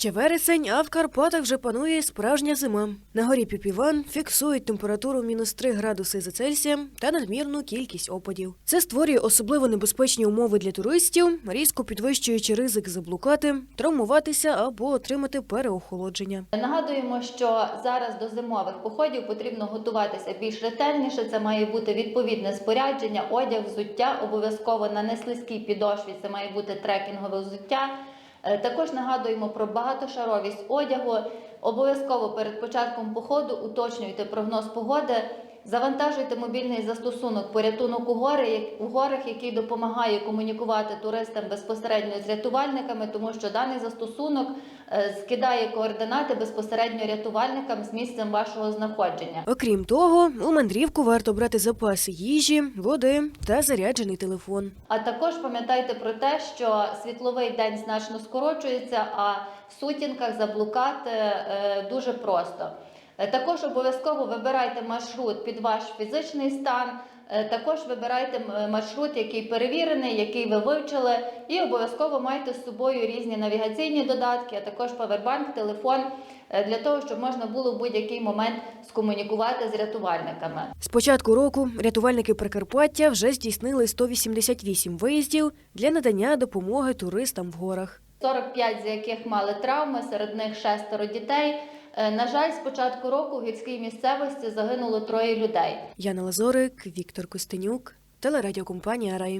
Ще вересень, а в Карпатах вже панує справжня зима. На горі Піпіван фіксують температуру мінус 3 градуси за Цельсієм та надмірну кількість опадів. Це створює особливо небезпечні умови для туристів, різко підвищуючи ризик заблукати, травмуватися або отримати переохолодження. Нагадуємо, що зараз до зимових походів потрібно готуватися більш ретельніше. Це має бути відповідне спорядження, одяг, взуття, обов'язково на неслизькій підошві. Це має бути трекінгове взуття. Е, Також нагадуємо про багатошаровість одягу. Обов'язково перед початком походу уточнюйте прогноз погоди. Завантажуйте мобільний застосунок порятунок у гори, у горах, який допомагає комунікувати туристам безпосередньо з рятувальниками, тому що даний застосунок е, скидає координати безпосередньо рятувальникам з місцем вашого знаходження. Окрім того, у мандрівку варто брати запаси їжі, води та заряджений телефон. А також пам'ятайте про те, що світловий день значно скорочується, а в сутінках заблукати е, дуже просто. Е, Також обов'язково вибирайте маршрут під ваш фізичний стан. Е, Також вибирайте маршрут, який перевірений, який ви вивчили, і обов'язково майте з собою різні навігаційні додатки, а також павербанк, телефон е, для того, щоб можна було в будь-який момент скомунікувати з рятувальниками. З початку року рятувальники Прикарпаття вже здійснили 188 виїздів для надання допомоги туристам в горах. 45 з яких мали травми, серед них шестеро дітей. Е, На жаль, з початку року в гірській місцевості загинуло троє людей. Яна Лазорик, Віктор Костенюк, телерадіокомпанія Рай.